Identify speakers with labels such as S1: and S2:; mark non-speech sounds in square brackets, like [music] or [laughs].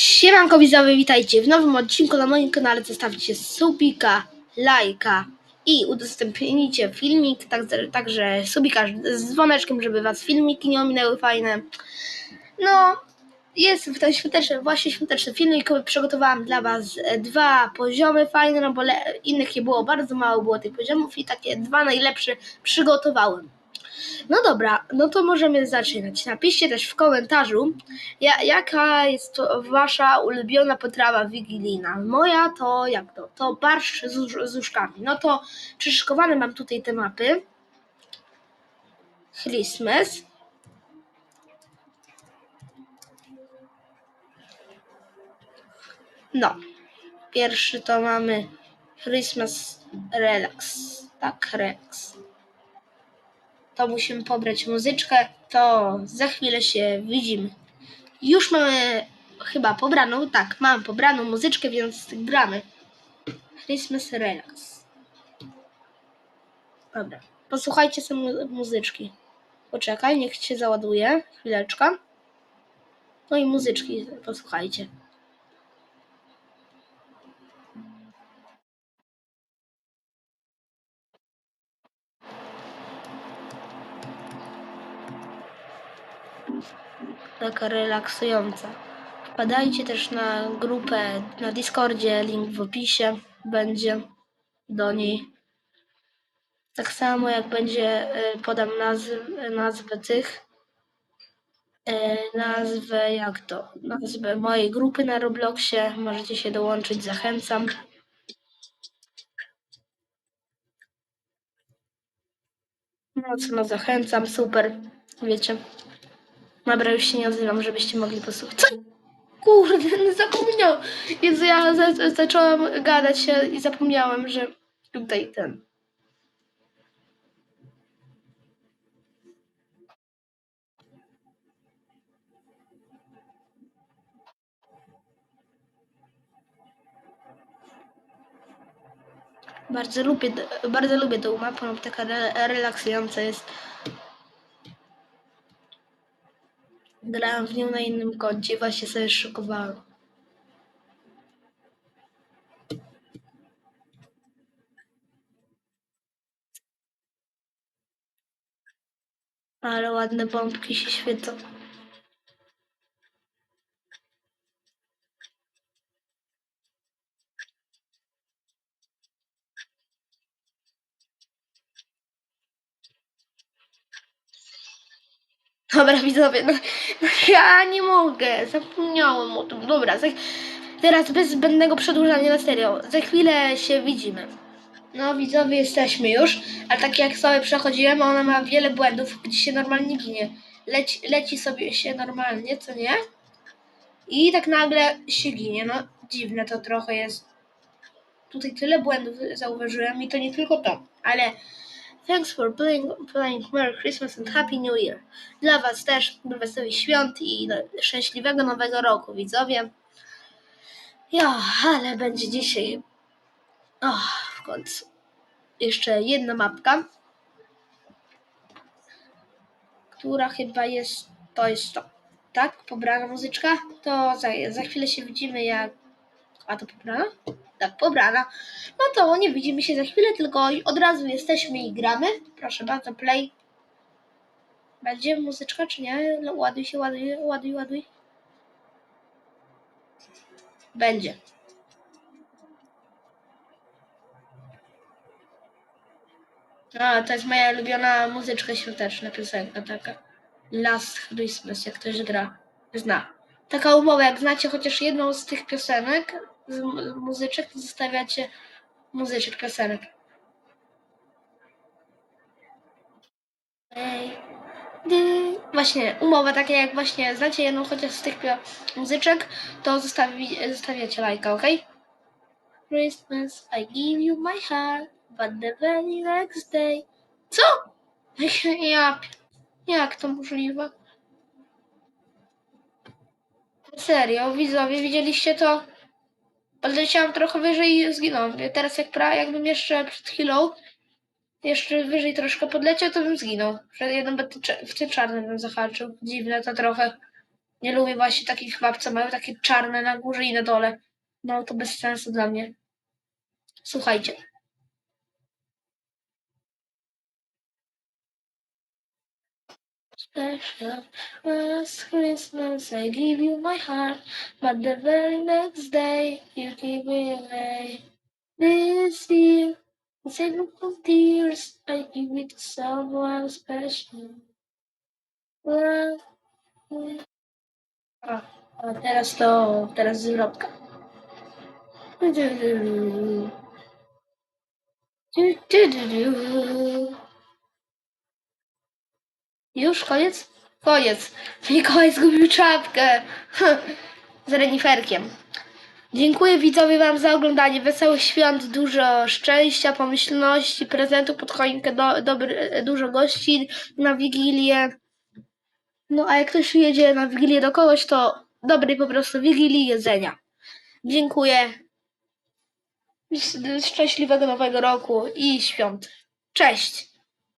S1: Siemanko widzowie, witajcie w nowym odcinku na moim kanale. Zostawcie subika, lajka i udostępnijcie filmik, także, także subika z dzwoneczkiem, żeby was filmiki nie ominęły fajne. No, jest w ten świąteczny, właśnie świąteczny filmik. Przygotowałam dla was dwa poziomy fajne, no bo innych nie było, bardzo mało było tych poziomów i takie dwa najlepsze przygotowałem. No dobra, no to możemy zaczynać. Napiszcie też w komentarzu, ja, jaka jest to wasza ulubiona potrawa wigilijna. Moja to jak to? To barszcz z, z uszkami. No to przyszykowane mam tutaj te mapy. Christmas. No. Pierwszy to mamy Christmas Relax. Tak, Relax to musimy pobrać muzyczkę, to za chwilę się widzimy. Już mamy chyba pobraną, tak, mam pobraną muzyczkę, więc gramy. Christmas Relax. Dobra, posłuchajcie sobie mu- muzyczki. Poczekaj, niech się załaduje. Chwileczka. No i muzyczki posłuchajcie. Taka relaksująca. Wpadajcie też na grupę na Discordzie, link w opisie będzie do niej. Tak samo jak będzie, y, podam nazw, nazwę tych, y, nazwę jak to, nazwę mojej grupy na Robloxie, możecie się dołączyć, zachęcam. Mocno zachęcam, super, wiecie. Dobra, już się nie odzywam, żebyście mogli posłuchać. Co? Kurde, no zapomniałam. Jezu, ja za, zaczęłam gadać się i zapomniałam, że tutaj ten. Bardzo lubię, bardzo lubię tą mapę, taka re, relaksująca jest. Grałam w nią na innym koncie, właśnie sobie szokowałam. Ale ładne bombki się świecą. Dobra, widzowie, no, no ja nie mogę, zapomniałam o tym. Dobra, za, teraz bez zbędnego przedłużania na serio. Za chwilę się widzimy. No, widzowie, jesteśmy już, a tak jak sobie przechodziłem, ona ma wiele błędów, gdzie się normalnie ginie. Leci, leci sobie się normalnie, co nie? I tak nagle się ginie. No, dziwne to trochę jest. Tutaj tyle błędów zauważyłem i to nie tylko to, ale thanks for playing, playing Merry Christmas and Happy New Year. Dla Was też wesołych świąt i szczęśliwego nowego roku, widzowie. Ja, ale będzie dzisiaj. O, w końcu. Jeszcze jedna mapka, która chyba jest. To jest to. Tak? Pobrana muzyczka? To za, za chwilę się widzimy jak. A to pobrana? Tak, pobrana. No to nie widzimy się za chwilę, tylko od razu jesteśmy i gramy. Proszę bardzo, play. Będzie muzyczka, czy nie? No, Ładuj się, ładuj, ładuj, ładuj. Będzie. A, to jest moja ulubiona muzyczka świąteczna, piosenka taka. Last Christmas, jak ktoś gra. Zna. Taka umowa, jak znacie chociaż jedną z tych piosenek, z mu- z muzyczek, to zostawiacie muzyczek piosenek. Właśnie, umowa taka jak właśnie znacie jedną chociaż z tych muzyczek, to zostawi, zostawiacie lajka, ok? Christmas, I give you my heart, but the very next day. Co? [laughs] Ja, jak to możliwe? Serio, widzowie, widzieliście to? Podleciałam trochę wyżej i zginąłem. Teraz jak pra, jakbym jeszcze przed chwilą jeszcze wyżej troszkę podleciał, to bym zginął. Przed jednym w tym czarnym bym zahaczył. Dziwne to trochę. Nie lubię właśnie takich map, co mają takie czarne na górze i na dole. No to bez sensu dla mnie. Słuchajcie. Special last Christmas I give you my heart, but the very next day you give me away. This year, instead of tears, I give it to someone special. Love me. A, a teraz to, teraz zwrotka. Du, du, du. Du, du, du, du. Już koniec? Koniec. Mikołaj zgubił czapkę. Z reniferkiem. Dziękuję widzowie Wam za oglądanie. Wesołych świąt, dużo szczęścia, pomyślności, prezentów pod choinkę, do, dobry, dużo gości na Wigilię. No a jak ktoś jedzie na Wigilię do kogoś, to dobrej po prostu Wigilii jedzenia. Dziękuję. Szczęśliwego nowego roku i świąt. Cześć!